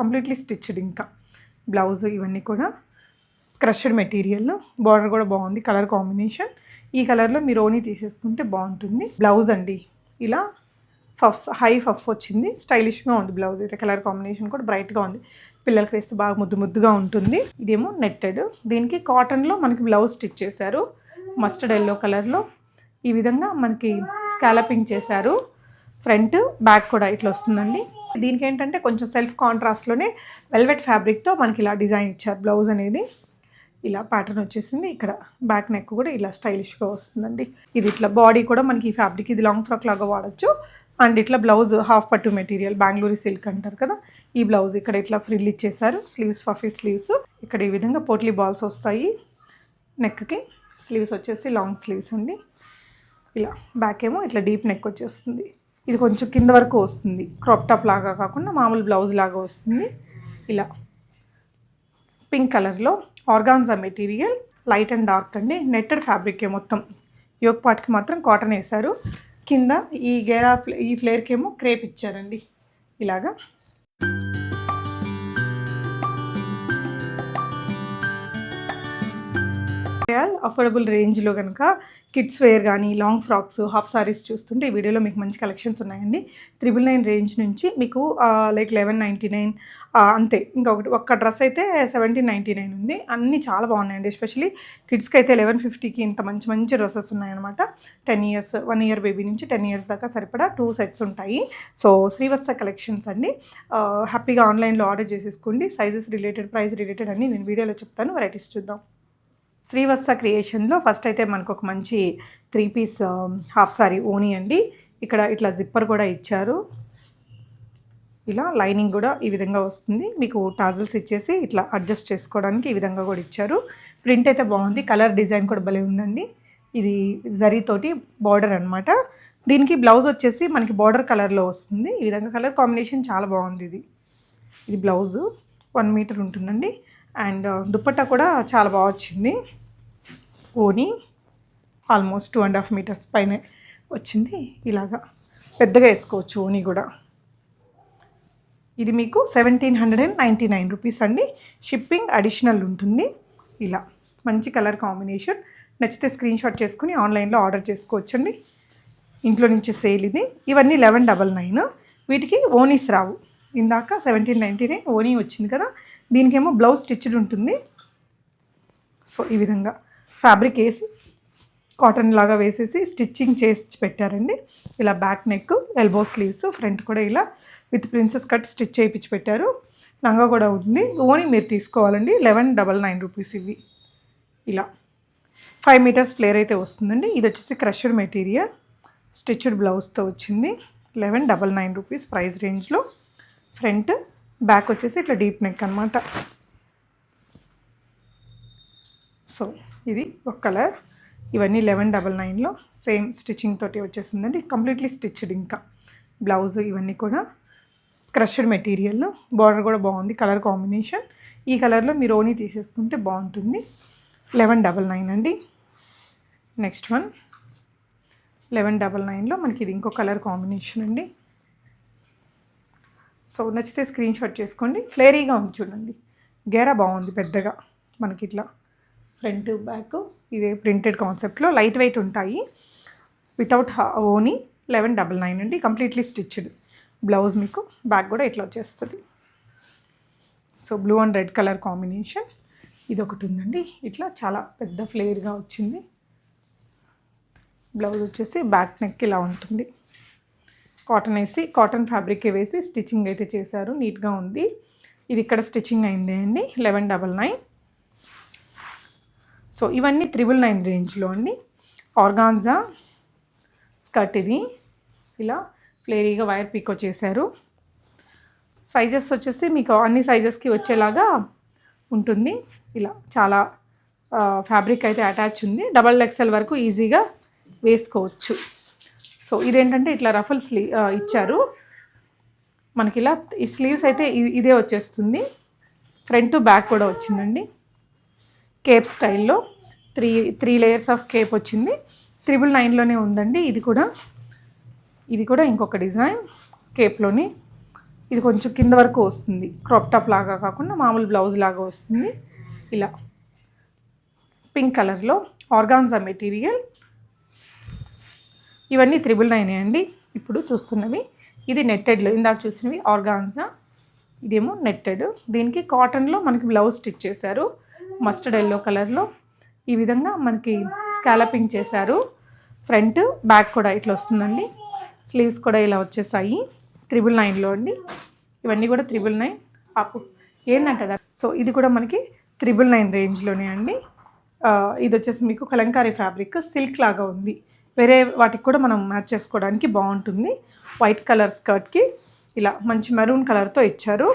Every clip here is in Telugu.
కంప్లీట్లీ స్టిచ్డ్ ఇంకా. బ్లౌజ్ ఇవన్నీ కూడా క్రషడ్ మెటీరియల్ బార్డర్ కూడా బాగుంది కలర్ కాంబినేషన్. ఈ కలర్లో మీరు ఓనీ తీసేసుకుంటే బాగుంటుంది. బ్లౌజ్ అండి ఇలా ఫఫ్స్ హై ఫఫ్ వచ్చింది. స్టైలిష్గా ఉంది బ్లౌజ్ అయితే కలర్ కాంబినేషన్ కూడా బ్రైట్గా ఉంది. పిల్లలకి వేస్తే బాగా ముద్దు ముద్దుగా ఉంటుంది. ఇదేమో నెట్టెడ్. దీనికి కాటన్లో మనకి బ్లౌజ్ స్టిచ్ చేశారు. మస్టర్డ్ ఎల్లో కలర్లో ఈ విధంగా మనకి స్కాలపింగ్ చేశారు. ఫ్రంట్ బ్యాక్ కూడా ఇట్లా వస్తుందండి. దీనికి ఏంటంటే కొంచెం సెల్ఫ్ కాంట్రాస్ట్లోనే వెల్వెట్ ఫ్యాబ్రిక్తో మనకి ఇలా డిజైన్ ఇచ్చారు బ్లౌజ్ అనేది. ఇలా ప్యాటర్న్ వచ్చేసింది. ఇక్కడ బ్యాక్ నెక్ కూడా ఇలా స్టైలిష్గా వస్తుందండి. ఇది ఇట్లా బాడీ కూడా మనకి ఈ ఫ్యాబ్రిక్ ఇది లాంగ్ ఫ్రాక్ లాగా వాడచ్చు. అండ్ ఇట్లా బ్లౌజ్ హాఫ్ పట్టు మెటీరియల్ బెంగళూరు సిల్క్ అంటారు కదా. ఈ బ్లౌజ్ ఇక్కడ ఇట్లా ఫ్రిల్ ఇచ్చేసారు. Sleeves puffy sleeves. ఇక్కడ ఈ విధంగా పోట్లీ బాల్స్ వస్తాయి నెక్కి. స్లీవ్స్ వచ్చేసి లాంగ్ స్లీవ్స్ అండి. ఇలా బ్యాక్ ఏమో ఇట్లా డీప్ నెక్ వచ్చేస్తుంది. ఇది కొంచెం కింద వరకు వస్తుంది. క్రాప్ టాప్ లాగా కాకుండా మామూలు బ్లౌజ్ లాగా వస్తుంది. ఇలా. పింక్ కలర్లో organza material light and dark అండి. నెట్టెడ్ ఫ్యాబ్రిక్ మొత్తం. యోగ్ పార్ట్కి మాత్రం కాటన్ వేశారు. కింద ఈ గేరా ఈ ఫ్లేర్కేమో క్రేప్ ఇచ్చారండి. ఇలాగా. అఫోర్డబుల్ రేంజ్లో కనుక కిడ్స్ వేర్ కానీ లాంగ్ ఫ్రాక్స్ హాఫ్ సారీస్ చూస్తుంటే ఈ వీడియోలో మీకు మంచి కలెక్షన్స్ ఉన్నాయండి. త్రిబుల్ నైన్ రేంజ్ నుంచి మీకు లైక్ లెవెన్ నైంటీ నైన్ అంతే. ఇంకొకటి ఒక్క డ్రెస్ అయితే సెవెంటీన్ నైంటీ నైన్ ఉంది. అన్నీ చాలా బాగున్నాయండి. ఎస్పెషలీ కిడ్స్కి అయితే లెవెన్ ఫిఫ్టీకి ఇంత మంచి మంచి డ్రెస్సెస్ ఉన్నాయన్నమాట. Ten years one year baby నుంచి టెన్ ఇయర్స్ దాకా సరిపడా టూ సెట్స్ ఉంటాయి. సో శ్రీవత్స కలెక్షన్స్ అండి. హ్యాపీగా ఆన్లైన్లో ఆర్డర్ చేసేసుకోండి. సైజెస్ రిలేటెడ్ ప్రైస్ రిలేటెడ్ అన్నీ నేను వీడియోలో చెప్తాను. వెరైటీస్ చూద్దాం. శ్రీవత్స క్రియేషన్లో ఫస్ట్ అయితే మనకు ఒక మంచి త్రీ పీస్ హాఫ్ సారీ ఓనీ అండి. ఇక్కడ ఇట్లా జిప్పర్ కూడా ఇచ్చారు. ఇలా లైనింగ్ కూడా ఈ విధంగా వస్తుంది. మీకు టాజల్స్ ఇచ్చేసి ఇట్లా అడ్జస్ట్ చేసుకోవడానికి ఈ విధంగా కూడా ఇచ్చారు. ప్రింట్ అయితే బాగుంది. కలర్ డిజైన్ కూడా భలే ఉందండి. ఇది జరీతోటి బార్డర్ అన్నమాట. దీనికి బ్లౌజ్ వచ్చేసి మనకి బార్డర్ కలర్లో వస్తుంది. ఈ విధంగా కలర్ కాంబినేషన్ చాలా బాగుంది ఇది. ఇది బ్లౌజు. వన్ మీటర్ ఉంటుందండి. అండ్ దుప్పట్టా కూడా చాలా బాగా వచ్చింది. ఓని almost two and half metres పైన వచ్చింది. ఇలాగా పెద్దగా వేసుకోవచ్చు ఓని కూడా. ఇది మీకు seventeen hundred and ninety nine rupees అండి. షిప్పింగ్ అడిషనల్ ఉంటుంది. ఇలా మంచి కలర్ కాంబినేషన్ నచ్చితే స్క్రీన్ షాట్ చేసుకుని ఆన్లైన్లో ఆర్డర్ చేసుకోవచ్చండి. ఇంట్లో నుంచి సేల్ ఇది. ఇవన్నీ లెవెన్ డబల్ నైన్ వీటికి ఓనీస్ రావు. ఇందాక సెవెంటీన్ నైంటీ నైన్ ఓనీ వచ్చింది కదా దీనికేమో బ్లౌజ్ స్టిచ్డ్ ఉంటుంది. సో ఈ విధంగా ఫ్యాబ్రిక్ వేసి కాటన్ లాగా వేసేసి స్టిచ్చింగ్ చేసి పెట్టారండి. ఇలా back neck elbow sleeves front కూడా ఇలా విత్ ప్రిన్సెస్ కట్ స్టిచ్ చేయించి పెట్టారు. లంగా కూడా ఉంది. ఓన్లీ మీరు తీసుకోవాలండి. లెవెన్ డబల్ నైన్ రూపీస్ ఇవి. ఇలా ఫైవ్ మీటర్స్ ఫ్లేర్ అయితే వస్తుందండి. ఇది వచ్చేసి క్రషడ్ మెటీరియల్ స్టిచ్డ్ బ్లౌజ్తో వచ్చింది. Eleven double nine rupees price రేంజ్లో ఫ్రంట్ బ్యాక్ వచ్చేసి ఇట్లా డీప్ నెక్ అనమాట సో ఇది ఒక కలర్. ఇవన్నీ లెవెన్ డబల్ నైన్లో సేమ్ స్టిచ్చింగ్ తోటి వచ్చేసిందండి. కంప్లీట్లీ స్టిచ్డ్ ఇంకా. బ్లౌజ్ ఇవన్నీ కూడా క్రష్డ్ మెటీరియల్ బార్డర్ కూడా బాగుంది కలర్ కాంబినేషన్. ఈ కలర్లో మీరు ఓనీ తీసేసుకుంటే బాగుంటుంది. లెవెన్ డబల్ నైన్ అండి. Next one. లెవెన్ డబల్ నైన్లో మనకి ఇది ఇంకో కలర్ కాంబినేషన్ అండి. సో నచ్చితే స్క్రీన్ షాట్ చేసుకోండి. ఫ్లేరీగా ఉంది చూడండి. గేరా బాగుంది పెద్దగా. మనకి ఇట్లా ఫ్రంట్ బ్యాక్ ఇదే ప్రింటెడ్ కాన్సెప్ట్లో లైట్ వెయిట్ ఉంటాయి. వితౌట్ ఓనీ లెవెన్ డబల్ నైన్ అండి. కంప్లీట్లీ స్టిచ్డ్ బ్లౌజ్ మీకు బ్యాక్ కూడా ఇట్లా వచ్చేస్తుంది. So blue and red colour combination ఇది ఒకటి ఉందండి. ఇట్లా చాలా పెద్ద ఫ్లేర్గా వచ్చింది. బ్లౌజ్ వచ్చేసి బ్యాక్ నెక్ ఇలా ఉంటుంది. కాటన్ వేసి కాటన్ ఫ్యాబ్రిక్ వేసి స్టిచ్చింగ్ అయితే చేశారు. నీట్గా ఉంది. ఇది ఇక్కడ స్టిచ్చింగ్ అయింది అండి. Eleven double nine. సో ఇవన్నీ త్రిబుల్ నైన్ రేంజ్లో అండి. ఆర్గాన్జా స్కర్ట్ ఇది. ఇలా ఫ్లేరీగా వైర్ పీకో చేశారు. సైజెస్ వచ్చేసి మీకు అన్ని సైజెస్కి వచ్చేలాగా ఉంటుంది. ఇలా చాలా ఫ్యాబ్రిక్ అయితే అటాచ్ ఉంది. డబల్ ఎక్సెల్ వరకు ఈజీగా వేసుకోవచ్చు. సో ఇదేంటంటే ఇట్లా రఫల్ స్లీ ఇచ్చారు. మనకి ఇలా ఈ స్లీవ్స్ అయితే ఇ- ఇదే వచ్చేస్తుంది. ఫ్రంట్ బ్యాక్ కూడా వచ్చిందండి. కేప్ స్టైల్లో three three layers of cape వచ్చింది. త్రిబుల్ నైన్లోనే ఉందండి. ఇది కూడా ఇది కూడా ఇంకొక డిజైన్ కేప్లోని. ఇది కొంచెం కింద వరకు వస్తుంది. క్రాప్ టాప్ లాగా కాకుండా మామూలు బ్లౌజ్ లాగా వస్తుంది. ఇలా పింక్ కలర్లో ఆర్గాన్జా మెటీరియల్ ఇవన్నీ త్రిబుల్ నైన్ అండి. ఇప్పుడు చూస్తున్నవి. ఇది నెట్టెడ్లు ఇందాక చూసినవి ఆర్గాన్జా. ఇదేమో నెట్టెడ్ దీనికి కాటన్లో మనకి బ్లౌజ్ స్టిచ్ చేశారు. మస్టర్డ్ ఎల్లో కలర్లో ఈ విధంగా మనకి స్కాలపింగ్ చేశారు. ఫ్రంట్ బ్యాక్ కూడా ఇట్లా వస్తుందండి. స్లీవ్స్ కూడా ఇలా వచ్చేసాయి. త్రిబుల్ నైన్లో అండి. ఇవన్నీ కూడా త్రిబుల్ నైన్ ఆపు. ఏంటంటే సో ఇది కూడా మనకి త్రిబుల్ నైన్ రేంజ్లోనే అండి. ఇది వచ్చేసి మీకు కలంకారీ ఫ్యాబ్రిక్ సిల్క్ లాగా ఉంది. వేరే వాటికి కూడా మనం మ్యాచ్ చేసుకోవడానికి బాగుంటుంది. వైట్ కలర్ స్కర్ట్కి ఇలా మంచి మెరూన్ కలర్తో ఇచ్చారు.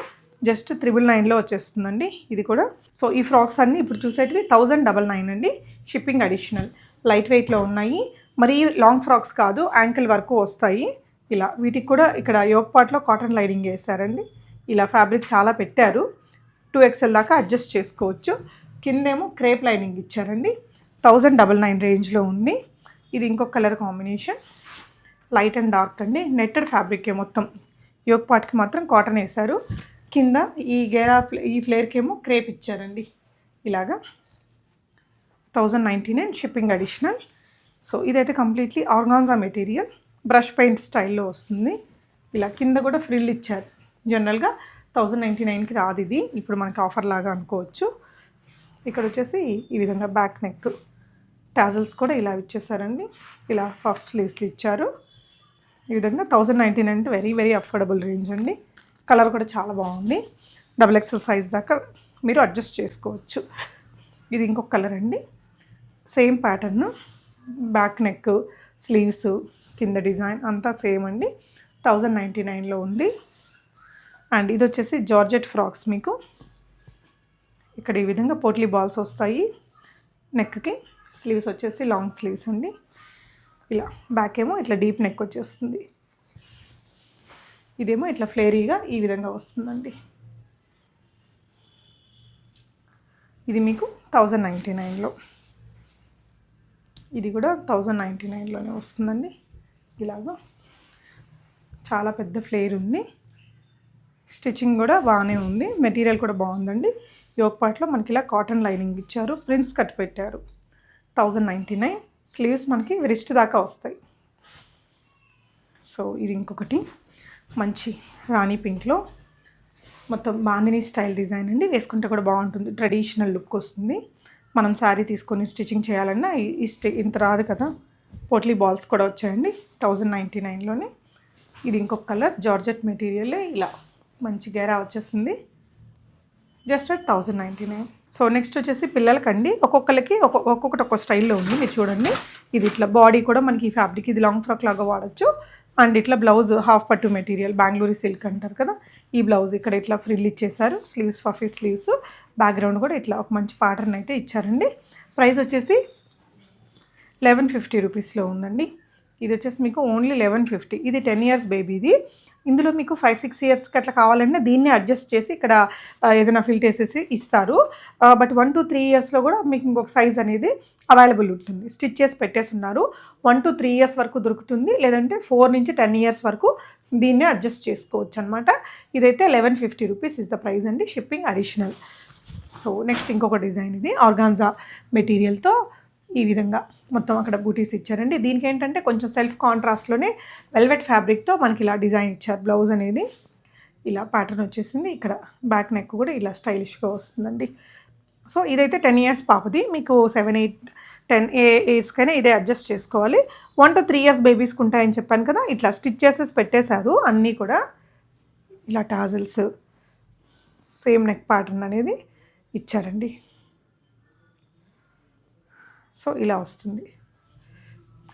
జస్ట్ త్రిబుల్ నైన్లో వచ్చేస్తుందండి. ఇది కూడా. సో ఈ ఫ్రాక్స్ అన్నీ ఇప్పుడు చూసేటివి థౌజండ్ డబల్ నైన్ అండి. షిప్పింగ్ అడిషనల్ లైట్ వెయిట్లో ఉన్నాయి. మరి లాంగ్ ఫ్రాక్స్ కాదు యాంకిల్ వరకు వస్తాయి. ఇలా వీటికి కూడా ఇక్కడ యోగ్ పాట్లో కాటన్ లైనింగ్ వేశారండి ఇలా ఫ్యాబ్రిక్ చాలా పెట్టారు. టూ ఎక్స్ఎల్ దాకా అడ్జస్ట్ చేసుకోవచ్చు. కిందేమో క్రేప్ లైనింగ్ ఇచ్చారండి. థౌజండ్ డబల్ నైన్ రేంజ్లో ఉంది. ఇది ఇంకొక colour combination. Light and dark అండి. నెట్టెడ్ ఫ్యాబ్రికే మొత్తం. యోగ్ పాట్కి మాత్రం కాటన్ వేశారు. కింద ఈ గేరా ఈ ఫ్లేర్కి ఏమో క్రేప్ ఇచ్చారండి. ఇలాగా. Thousand ninety nine shipping additional. So ఇదైతే completely organza material. Brush paint స్టైల్లో వస్తుంది. ఇలా కింద కూడా ఫ్రిల్ ఇచ్చారు. జనరల్గా థౌజండ్ నైంటీ నైన్కి రాదు ఇది. ఇప్పుడు మనకి ఆఫర్ లాగా అనుకోవచ్చు. ఇక్కడ వచ్చేసి ఈ విధంగా బ్యాక్ నెక్. టాజల్స్ కూడా ఇలా ఇచ్చేసారండి. ఇలా హఫ్ స్లీవ్స్లు ఇచ్చారు. ఈ విధంగా థౌజండ్ నైంటీ నైన్ అంటే వెరీ వెరీ అఫోర్డబుల్ రేంజ్ అండి. కలర్ కూడా చాలా బాగుంది. డబుల్ ఎక్సెల్ సైజ్ దాకా మీరు అడ్జస్ట్ చేసుకోవచ్చు. ఇది ఇంకొక కలర్ అండి. Same pattern back neck sleeves కింద డిజైన్ అంతా సేమ్ అండి. థౌజండ్ నైంటీ నైన్లో ఉంది. అండ్ ఇది వచ్చేసి జార్జెట్ ఫ్రాక్స్ మీకు. ఇక్కడ ఈ విధంగా పోట్లీ బాల్స్ వస్తాయి నెక్కి. స్లీవ్స్ వచ్చేసి లాంగ్ స్లీవ్స్ అండి. ఇలా బ్యాక్ ఏమో ఇట్లా డీప్ నెక్ వచ్చేస్తుంది. ఇదేమో ఇట్లా ఫ్లేరీగా ఈ విధంగా వస్తుందండి. ఇది మీకు థౌజండ్ నైంటీ నైన్లో ఇది కూడా థౌజండ్ నైంటీ నైన్లోనే వస్తుందండి. ఇలాగా చాలా పెద్ద ఫ్లేర్ ఉంది. స్టిచ్చింగ్ కూడా బాగానే ఉంది. మెటీరియల్ కూడా బాగుందండి. యోగపాట్లో పార్ట్లో మనకి ఇలా కాటన్ లైనింగ్ ఇచ్చారు. ప్రిన్స్ కట్ పెట్టారు థౌజండ్ నైంటీ నైన్ స్లీవ్స్ మనకి రిస్ట్ దాకా వస్తాయి. సో ఇది ఇంకొకటి మంచి రాణి పింక్లో మొత్తం బాందిని స్టైల్ డిజైన్ అండి. వేసుకుంటే కూడా బాగుంటుంది. ట్రెడిషనల్ లుక్ వస్తుంది. మనం శారీ తీసుకొని స్టిచ్చింగ్ చేయాలన్నా ఈ- స్టి ఇంత రాదు కదా. పోట్లీ బాల్స్ కూడా వచ్చాయండి. థౌజండ్ నైంటీ నైన్లోనే ఇది ఇంకొక కలర్ జార్జెట్ మెటీరియల్ ఇలా మంచి గేరా వచ్చేసింది. Just at thousand ninety nine. So next వచ్చేసి పిల్లలకండి. ఒక్కొక్కరికి ఒక్కొక్క ఒక్కొక్కటి ఒక్కొక్క స్టైల్లో ఉంది మీరు చూడండి. ఇది ఇట్లా బాడీ కూడా మనకి ఈ ఫ్యాబ్రిక్ ఇది లాంగ్ ఫ్రాక్ లాగా వాడచ్చు. అండ్ ఇట్లా బ్లౌజ్ హాఫ్ పట్టు మెటీరియల్ బెంగళూరు సిల్క్ అంటారు కదా. ఈ బ్లౌజ్ ఇక్కడ ఇట్లా ఫ్రిల్ ఇచ్చేసారు స్లీవ్స్ ఫఫీ స్లీవ్స్. బ్యాక్గ్రౌండ్ కూడా ఇట్లా ఒక మంచి ప్యాటర్న్ అయితే ఇచ్చారండి. ప్రైస్ వచ్చేసి లెవెన్ ఫిఫ్టీ రూపీస్లో ఉందండి. ఇది వచ్చేసి మీకు ఓన్లీ లెవెన్ ఫిఫ్టీ ఇది టెన్ ఇయర్స్ బేబీది ఇందులో మీకు ఫైవ్ సిక్స్ ఇయర్స్కి అట్లా కావాలంటే దీన్ని అడ్జస్ట్ చేసి ఇక్కడ ఏదైనా ఫిల్ చేసేసి ఇస్తారు. బట్ వన్ టు త్రీ ఇయర్స్లో కూడా మీకు ఇంకొక సైజ్ అనేది అవైలబుల్ ఉంటుంది. స్టిచ్ చేసి పెట్టేసి ఉన్నారు. వన్ టు త్రీ ఇయర్స్ వరకు దొరుకుతుంది. లేదంటే ఫోర్ నుంచి టెన్ ఇయర్స్ వరకు దీన్నే అడ్జస్ట్ చేసుకోవచ్చు అనమాట ఇదైతే eleven fifty rupees is the price అండి. షిప్పింగ్ అడిషనల్ సో నెక్స్ట్ ఇంకొక డిజైన్ ఇది. ఆర్గాన్జా మెటీరియల్తో ఈ విధంగా మొత్తం అక్కడ బూటీస్ ఇచ్చారండి. దీనికి ఏంటంటే కొంచెం సెల్ఫ్ కాంట్రాస్ట్లోనే వెల్వెట్ ఫ్యాబ్రిక్తో మనకి ఇలా డిజైన్ ఇచ్చారు బ్లౌజ్ అనేది. ఇలా ప్యాటర్న్ వచ్చేసింది. ఇక్కడ బ్యాక్ నెక్ కూడా ఇలా స్టైలిష్గా వస్తుందండి. సో ఇదైతే టెన్ ఇయర్స్ పాపది. మీకు సెవెన్ ఎయిట్ టెన్ ఏ ఏజ్కైనా ఇదే అడ్జస్ట్ చేసుకోవాలి. వన్ టు త్రీ ఇయర్స్ బేబీస్కి ఉంటాయని చెప్పాను కదా ఇట్లా స్టిచ్ చేసేసి పెట్టేశారు. అన్నీ కూడా ఇలా టాజిల్స్ సేమ్ నెక్ ప్యాటర్న్ అనేది ఇచ్చారండి. సో ఇలా వస్తుంది.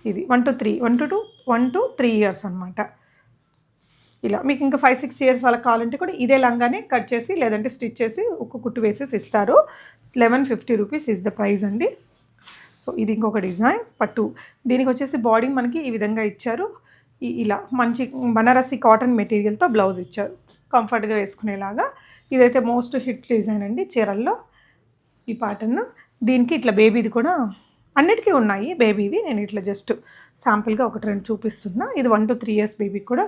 ఇది one two three one two two one two three years అనమాట ఇలా మీకు ఇంకా ఫైవ్ సిక్స్ ఇయర్స్ వాళ్ళకి కావాలంటే కూడా ఇదే లంగానే కట్ చేసి లేదంటే స్టిచ్ చేసి ఉక్కు కుట్టు వేసేసి ఇస్తారు. Eleven fifty rupees is the price అండి. సో ఇది ఇంకొక డిజైన్ పట్టు. దీనికి వచ్చేసి బాడీ మనకి ఈ విధంగా ఇచ్చారు. ఇలా మంచి బనారసి కాటన్ మెటీరియల్తో బ్లౌజ్ ఇచ్చారు. కంఫర్ట్గా వేసుకునేలాగా. ఇదైతే మోస్ట్ హిట్ డిజైన్ అండి చీరల్లో ఈ ప్యాటర్న్ దీనికి ఇట్లా బేబీది కూడా అన్నిటికీ ఉన్నాయి బేబీవి. నేను ఇట్లా జస్ట్ శాంపుల్గా ఒకటి రెండు చూపిస్తున్నా. ఇది వన్ టు త్రీ ఇయర్స్ బేబీకి కూడా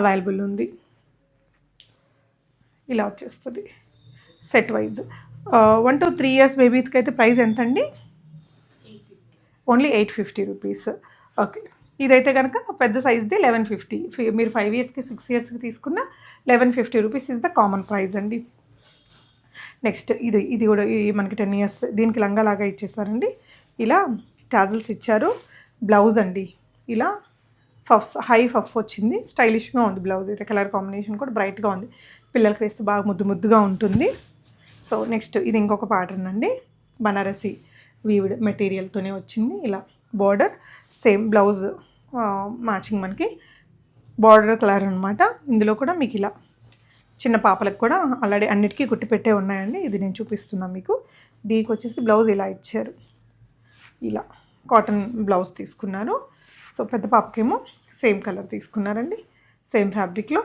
అవైలబుల్ ఉంది. ఇలా వచ్చేస్తుంది set wise. One two three years బేబీకి అయితే ప్రైస్ ఎంత అండి only eight fifty rupees. Okay. ఇదైతే కనుక పెద్ద సైజ్ది లెవెన్ ఫిఫ్టీ. మీరు ఫైవ్ ఇయర్స్కి సిక్స్ ఇయర్స్కి తీసుకున్న eleven fifty rupees is the common price అండి. నెక్స్ట్ ఇది ఇది కూడా ఈ మనకి టెన్ ఇయర్స్ దీనికి లంగా లాగా ఇచ్చేసారండి. ఇలా టాజల్స్ ఇచ్చారు. బ్లౌజ్ అండి. ఇలా ఫఫ్స్ హై ఫఫ్ వచ్చింది. స్టైలిష్గా ఉంది బ్లౌజ్ అయితే. కలర్ కాంబినేషన్ కూడా బ్రైట్గా ఉంది. పిల్లలకి వేస్తే బాగా ముద్దు ముద్దుగా ఉంటుంది. సో నెక్స్ట్ ఇది ఇంకొక ప్యాటర్న్ అండి. బనారసి వీవిడ్ మెటీరియల్తోనే వచ్చింది. ఇలా బార్డర్ సేమ్ బ్లౌజ్ మ్యాచింగ్ మనకి బార్డర్ కలర్ అనమాట ఇందులో కూడా మీకు ఇలా చిన్న పాపలకు కూడా ఆల్రెడీ అన్నిటికీ కుట్టి పెట్టే ఉన్నాయండి. ఇది నేను చూపిస్తున్నాను మీకు. దీనికి వచ్చేసి బ్లౌజ్ ఇలా ఇచ్చారు. ఇలా కాటన్ బ్లౌజ్ తీసుకున్నారు. సో పెద్ద పాపకేమో సేమ్ కలర్ తీసుకున్నారండి. సేమ్ ఫ్యాబ్రిక్లో.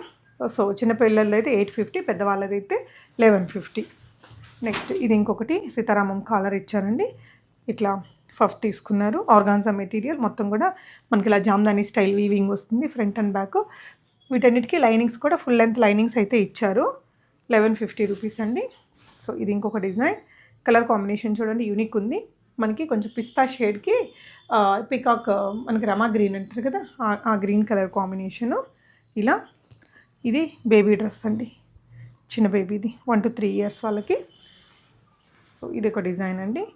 సో చిన్నపిల్లలు అయితే ఎయిట్ ఫిఫ్టీ పెద్దవాళ్ళది అయితే లెవెన్ ఫిఫ్టీ. నెక్స్ట్ ఇది ఇంకొకటి సీతారామం కాలర్ ఇచ్చారండి. ఇట్లా ఫఫ్ తీసుకున్నారు. ఆర్గాన్సా మెటీరియల్ మొత్తం కూడా మనకి ఇలా జామ్దాని స్టైల్ వీవింగ్ వస్తుంది ఫ్రంట్ అండ్ బ్యాక్. వీటన్నిటికీ లైనింగ్స్ కూడా ఫుల్ లెంత్ లైనింగ్స్ అయితే ఇచ్చారు. లెవెన్ ఫిఫ్టీ రూపీస్ అండి. సో ఇది ఇంకొక డిజైన్. కలర్ కాంబినేషన్ చూడండి యూనిక్ ఉంది. మనకి కొంచెం పిస్తా షేడ్కి పికాక్ మనకి రమా గ్రీన్ అంటారు కదా ఆ- గ్రీన్ కలర్ కాంబినేషను ఇలా. ఇది బేబీ డ్రెస్ అండి. చిన్న బేబీది వన్ టు త్రీ ఇయర్స్ వాళ్ళకి. సో ఇది ఒక డిజైన్ అండి.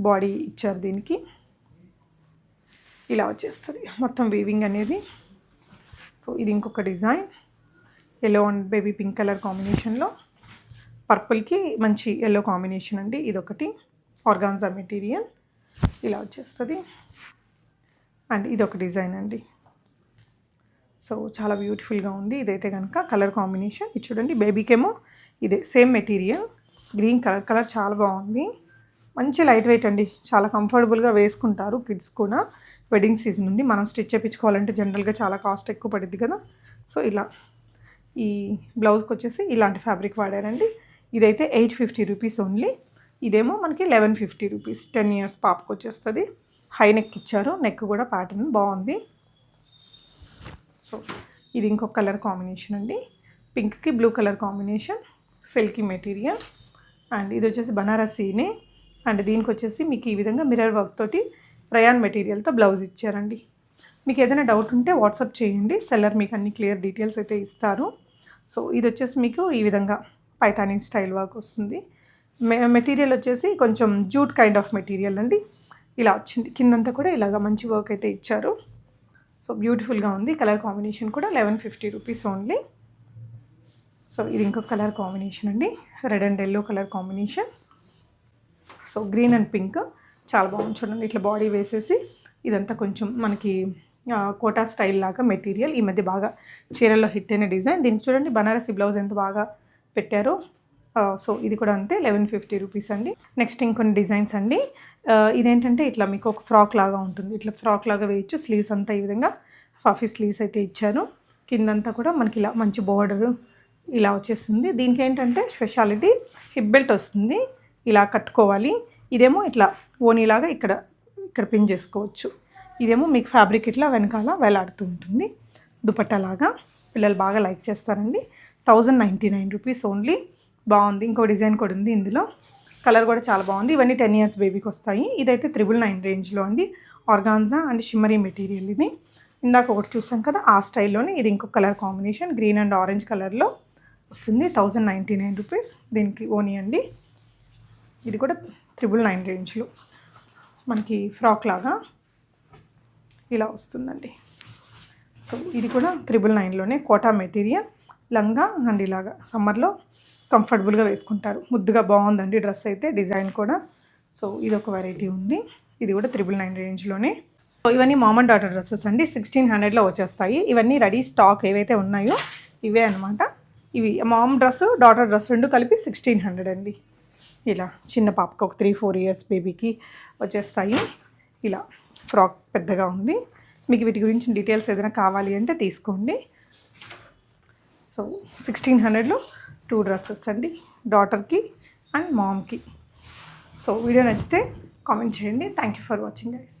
బాడీ ఇచ్చారు దీనికి. ఇలా వచ్చేస్తుంది. మొత్తం వీవింగ్ అనేది. సో ఇది ఇంకొక design yellow and baby pink colour కాంబినేషన్లో పర్పుల్కి మంచి ఎల్లో కాంబినేషన్ అండి. ఇదొకటి. Organza material. ఇలా వచ్చేస్తుంది. అండ్ ఇది ఒక డిజైన్ అండి. సో చాలా బ్యూటిఫుల్గా ఉంది. ఇదైతే కనుక కలర్ కాంబినేషన్. ఇది చూడండి బేబీకేమో ఇదే same material. Green colour colour చాలా బాగుంది. మంచి లైట్ వెయిట్ అండి. చాలా కంఫర్టబుల్గా వేసుకుంటారు కిడ్స్ కూడా. వెడ్డింగ్ సీజన్ ఉంది. మనం స్టిచ్ చేయించుకోవాలంటే జనరల్గా చాలా కాస్ట్ ఎక్కువ పడుద్ది కదా. సో ఇలా ఈ బ్లౌజ్కి వచ్చేసి ఇలాంటి ఫ్యాబ్రిక్ వాడారండి. ఇదైతే ఎయిట్ ఫిఫ్టీ రూపీస్ ఓన్లీ. ఇదేమో మనకి eleven fifty rupees ten years పాపకు వచ్చేస్తుంది. హై నెక్ ఇచ్చారు. నెక్ కూడా ప్యాటర్న్ బాగుంది. సో ఇది ఇంకొక కలర్ కాంబినేషన్ అండి. పింక్కి blue colour combination silky material and ఇది వచ్చేసి బనారసీనే అండ్ దీనికి వచ్చేసి మీకు ఈ విధంగా మిర్రర్ వర్క్ తోటి రయాన్ మెటీరియల్తో బ్లౌజ్ ఇచ్చారండి. మీకు ఏదైనా డౌట్ ఉంటే వాట్సాప్ చేయండి. సెల్లర్ మీకు అన్ని క్లియర్ డీటెయిల్స్ అయితే ఇస్తారు. సో ఇది వచ్చేసి మీకు ఈ విధంగా పైతానీ స్టైల్ వర్క్ వస్తుంది. మెటీరియల్ వచ్చేసి కొంచెం జూట్ కైండ్ ఆఫ్ మెటీరియల్ అండి. ఇలా వచ్చింది. కిందంతా కూడా ఇలాగ మంచి వర్క్ అయితే ఇచ్చారు. సో బ్యూటిఫుల్గా ఉంది. కలర్ కాంబినేషన్ కూడా eleven fifty rupees only so ఇది ఇంకొక కలర్ కాంబినేషన్ అండి. Red and yellow colour combination so green and pink చాలా బాగుంది చూడండి. ఇట్లా బాడీ వేసేసి ఇదంతా కొంచెం మనకి కోటా స్టైల్ లాగా మెటీరియల్ ఈ మధ్య బాగా చీరల్లో హిట్ అయిన డిజైన్ దీన్ని చూడండి బనారసి బ్లౌజ్ ఎంత బాగా పెట్టారో. సో ఇది కూడా అంతే లెవెన్ ఫిఫ్టీ రూపీస్ అండి. నెక్స్ట్ ఇంకొన్ని డిజైన్స్ అండి. ఇదేంటంటే ఇట్లా మీకు ఒక ఫ్రాక్ లాగా ఉంటుంది. ఇట్లా ఫ్రాక్ లాగా వేయచ్చు స్లీవ్స్ అంతా ఈ విధంగా ఫాఫీ స్లీవ్స్ అయితే ఇచ్చారు కిందంతా కూడా మనకి ఇలా మంచి బార్డర్ ఇలా వచ్చేస్తుంది. దీనికి ఏంటంటే స్పెషాలిటీ హిప్ బెల్ట్ వస్తుంది. ఇలా కట్టుకోవాలి. ఇదేమో ఇట్లా ఓనీలాగా ఇక్కడ ఇక్కడ పిన్ చేసుకోవచ్చు. ఇదేమో మీకు ఫ్యాబ్రిక్ ఇట్లా వెనకాల వేలాడుతూ ఉంటుంది. దుపట్టలాగా పిల్లలు బాగా లైక్ చేస్తారండి. Thousand ninety nine rupees only బాగుంది. ఇంకో డిజైన్ కూడా ఉంది ఇందులో. కలర్ కూడా చాలా బాగుంది. ఇవన్నీ టెన్ ఇయర్స్ బేబీకి వస్తాయి. ఇదైతే త్రిబుల్ నైన్ రేంజ్లో అండి ఆర్గాన్జా అండ్ షిమ్మరీ మెటీరియల్ ఇది. ఇందాక ఒకటి చూసాం కదా ఆ స్టైల్లోనే ఇది ఇంకో colour combination. Green and orange కలర్లో వస్తుంది. థౌజండ్ నైంటీ నైన్ రూపీస్ దీనికి ఓనీ అండి. ఇది కూడా త్రిబుల్ నైన్ రేంజ్లో. మనకి ఫ్రాక్ లాగా ఇలా వస్తుందండి. సో ఇది కూడా త్రిబుల్ నైన్లోనే కోటా మెటీరియల్. లంగా అండ్ ఇలాగా సమ్మర్లో కంఫర్టబుల్గా వేసుకుంటారు. ముద్దుగా బాగుందండి డ్రెస్ అయితే డిజైన్ కూడా. సో ఇది ఒక వెరైటీ ఉంది. ఇది కూడా త్రిబుల్ నైన్ రేంజ్లోనే సో ఇవన్నీ మామ్ అండ్ డాటర్ డ్రెస్సెస్ అండి. సిక్స్టీన్ హండ్రెడ్లో వచ్చేస్తాయి. ఇవన్నీ రెడీ స్టాక్ ఏవైతే ఉన్నాయో ఇవే అనమాట ఇవి మామ్ డ్రెస్ డాటర్ డ్రెస్ రెండు కలిపి సిక్స్టీన్ హండ్రెడ్ అండి. ఇలా చిన్న పాపకి ఒక త్రీ ఫోర్ ఇయర్స్ బేబీకి వచ్చేస్తాయి. ఇలా ఫ్రాక్ పెద్దగా ఉంది. మీకు వీటి గురించి డీటెయిల్స్ ఏదైనా కావాలి అంటే తీసుకోండి. సో సిక్స్టీన్ హండ్రెడ్లో టూ డ్రెస్సెస్ అండి డాటర్కి అండ్ మామ్కి. సో వీడియో నచ్చితే కామెంట్ చేయండి. Thank you for watching guys